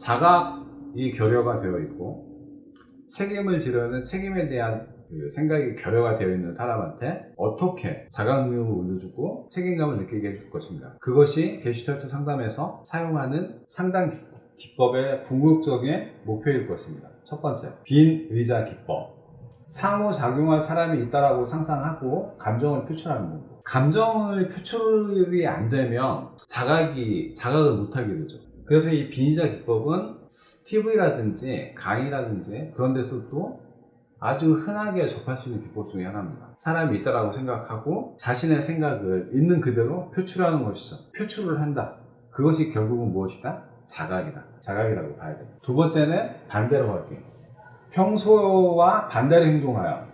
자각이 결여가 되어 있고 책임을 지려는 책임에 대한 그 생각이 결여가 되어 있는 사람한테 어떻게 자각 능력을 올려주고 책임감을 느끼게 해줄 것인가. 그것이 게슈탈트 상담에서 사용하는 상담 기- 기법의 궁극적인 목표일 것입니다. 첫 번째 빈 의자 기법. 상호작용할 사람이 있다라고 상상하고 감정을 표출하는 방법. 감정을 표출이 안 되면 자각이 자각을 못하게 되죠 그래서 이 빈의자 기법은 TV라든지 강의라든지 그런 데서도 아주 흔하게 접할 수 있는 기법 중에 하나입니다. 사람이 있다라고 생각하고 자신의 생각을 있는 그대로 표출하는 것이죠. 표출을 한다. 그것이 결국은 무엇이다? 자각이다. 자각이라고 봐야 돼요. 두 번째는 반대로 하기. 평소와 반대로 행동하여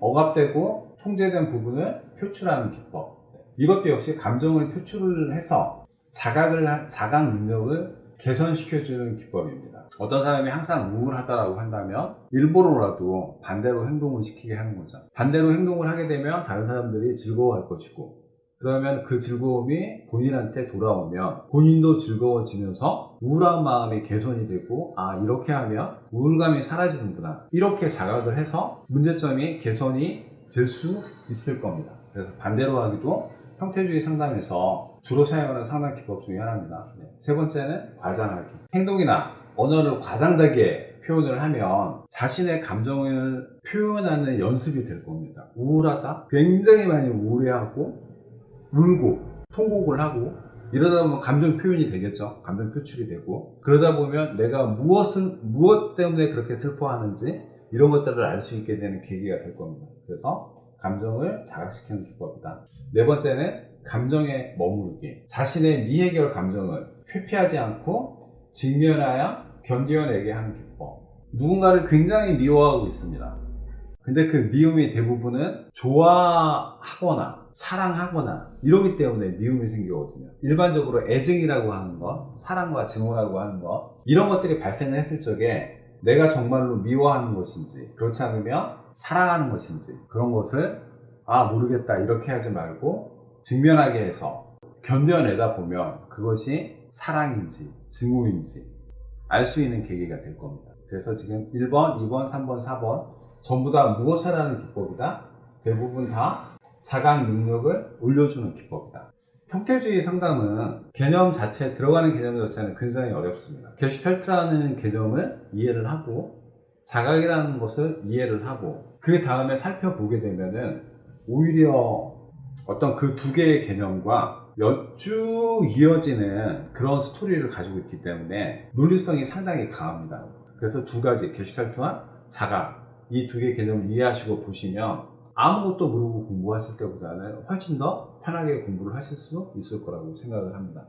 억압되고 통제된 부분을 표출하는 기법. 이것도 역시 감정을 표출을 해서 자각을 한- 자각 능력을 개선시켜주는 기법입니다. 어떤 사람이 항상 우울하다라고 한다면 일부러라도 반대로 행동을 시키게 하는 거죠. 반대로 행동을 하게 되면 다른 사람들이 즐거워할 것이고 그러면 그 즐거움이 본인한테 돌아오면 본인도 즐거워지면서 우울한 마음이 개선이 되고 아 이렇게 하면 우울감이 사라지는구나 이렇게 자각을 해서 문제점이 개선이 될 수 있을 겁니다. 그래서 반대로 하기도 형태주의 상담에서 주로 사용하는 상담 기법 중에 하나입니다. 네. 세 번째는 과장하기. 행동이나 언어를 과장되게 표현을 하면 자신의 감정을 표현하는 연습이 될 겁니다. 우울하다? 굉장히 많이 우울해하고 울고 통곡을 하고 이러다 보면 감정 표현이 되겠죠. 감정 표출이 되고 그러다 보면 내가 무엇을 무엇 때문에 그렇게 슬퍼하는지 이런 것들을 알 수 있게 되는 계기가 될 겁니다. 그래서 감정을 자각시키는 기법이다. 네 번째는 감정에 머무르기. 자신의 미해결 감정을 회피하지 않고 직면하여 견뎌내게 하는 기법. 누군가를 굉장히 미워하고 있습니다. 근데 그 미움이 대부분은 좋아하거나 사랑하거나 이러기 때문에 미움이 생기거든요. 일반적으로 애증이라고 하는 것, 사랑과 증오라고 하는 것, 이런 것들이 발생을 했을 적에 내가 정말로 미워하는 것인지, 그렇지 않으면 사랑하는 것인지, 그런 것을 아, 모르겠다. 이렇게 하지 말고 직면하게 해서 견뎌내다 보면 그것이 사랑인지 증오인지 알 수 있는 계기가 될 겁니다. 그래서 지금 1번, 2번, 3번, 4번 전부 다 무엇을 하는 기법이다? 대부분 다 자각 능력을 올려주는 기법이다. 형태주의 상담은 개념 자체, 들어가는 개념 자체는 굉장히 어렵습니다. 게슈탈트라는 개념을 이해를 하고 자각이라는 것을 이해를 하고 그 다음에 살펴보게 되면은 오히려 어떤 그 두 개의 개념과 여- 쭉 이어지는 그런 스토리를 가지고 있기 때문에 논리성이 상당히 강합니다. 그래서 두 가지 게슈탈트와 자각 이 두 개의 개념을 이해하시고 보시면 아무것도 모르고 공부하실 때보다는 훨씬 더 편하게 공부를 하실 수 있을 거라고 생각을 합니다.